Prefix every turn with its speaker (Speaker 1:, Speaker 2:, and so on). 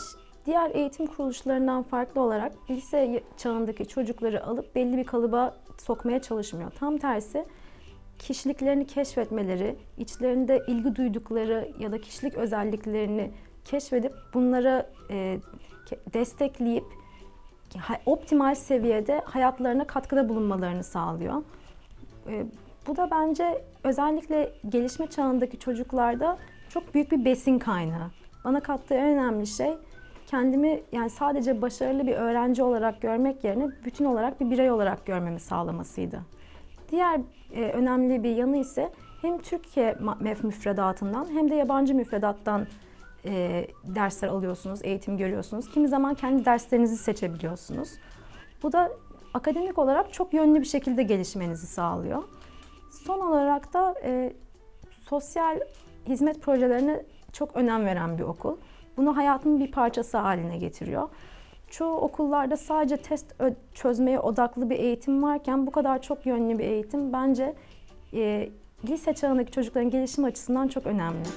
Speaker 1: Kolej diğer eğitim kuruluşlarından farklı olarak lise çağındaki çocukları alıp belli bir kalıba sokmaya çalışmıyor. Tam tersi kişiliklerini keşfetmeleri, içlerinde ilgi duydukları ya da kişilik özelliklerini keşfedip bunlara e, destekleyip optimal seviyede hayatlarına katkıda bulunmalarını sağlıyor. E, bu da bence özellikle gelişme çağındaki çocuklarda çok büyük bir besin kaynağı. Bana kattığı en önemli şey kendimi yani sadece başarılı bir öğrenci olarak görmek yerine bütün olarak bir birey olarak görmemi sağlamasıydı. Diğer e, önemli bir yanı ise hem Türkiye müfredatından hem de yabancı müfredattan e, dersler alıyorsunuz, eğitim görüyorsunuz. Kimi zaman kendi derslerinizi seçebiliyorsunuz. Bu da akademik olarak çok yönlü bir şekilde gelişmenizi sağlıyor. Son olarak da e, sosyal hizmet projelerine çok önem veren bir okul. Bunu hayatın bir parçası haline getiriyor. Çoğu okullarda sadece test çözmeye odaklı bir eğitim varken bu kadar çok yönlü bir eğitim bence e, lise çağındaki çocukların gelişim açısından çok önemli.